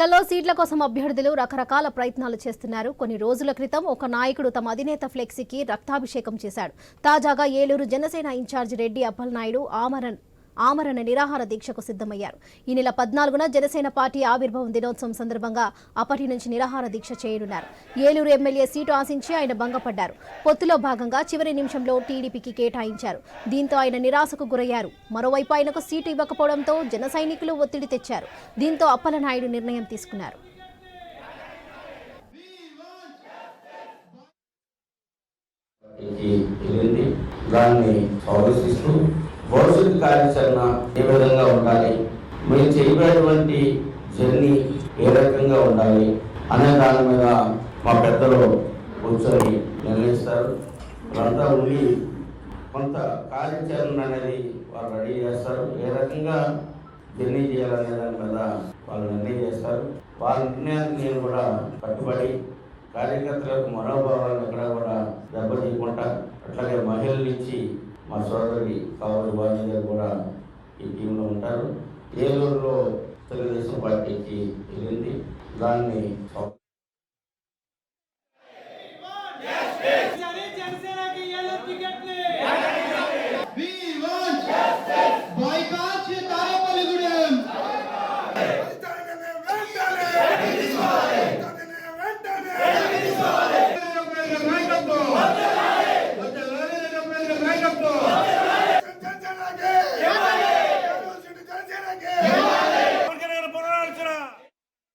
కల్లో సీట్ల కోసం అభ్యర్థులు రకరకాల ప్రయత్నాలు చేస్తున్నారు. కొన్ని రోజుల క్రితం ఒక నాయకుడు తమ అధినేత ఫ్లెక్సీకి రక్తాభిషేకం చేశాడు. తాజాగా ఏలూరు జనసేన ఇన్ఛార్జ్ రెడ్డి అప్పలనాయుడు ఆమరణ ఆమరణ నిరాహార దీక్షకు సిద్ధమయ్యారు. ఈ నెల పద్నాలుగున జనసేన పార్టీ ఆవిర్భావం దినోత్సవం సందర్భంగా అప్పటి నుంచి నిరాహార దీక్ష చేయనున్నారు. ఏలూరు ఎమ్మెల్యే సీటు ఆశించి ఆయన భంగపడ్డారు. పొత్తులో భాగంగా చివరి నిమిషంలో టీడీపీకి కేటాయించారు. దీంతో ఆయన నిరాశకు గురయ్యారు. మరోవైపు ఆయనకు సీటు ఇవ్వకపోవడంతో జన సైనికులు ఒత్తిడి తెచ్చారు. దీంతో అప్పలనాయుడు నిర్ణయం తీసుకున్నారు. దాన్ని ఆలోచిస్తూ భవిష్యత్ కార్యాచరణ ఏ విధంగా ఉండాలి? మీరు చేయబడేటువంటి జర్నీ ఏ రకంగా ఉండాలి? అనే దాని మీద మా పెద్దలు కూర్చొని నిర్ణయిస్తారు. వాళ్ళంతా ఉండి కొంత కార్యాచరణ అనేది వాళ్ళు రెడీ చేస్తారు. ఏ రకంగా జర్నీ చేయాలనే దాని మీద వాళ్ళు నిర్ణయం చేస్తారు. వాళ్ళ నిర్ణయానికి నేను కూడా కట్టుబడి కార్యకర్తలకు మనోభావాలను ఎక్కడ కూడా దెబ్బతీయకుండా అట్లాగే మహిళల నుంచి మా సోదరి కావలి వాణి గారు కూడా ఈ టీంలో ఉంటారు. ఏలూరులో తెలుగుదేశం పార్టీకి వెళ్ళింది. దాన్ని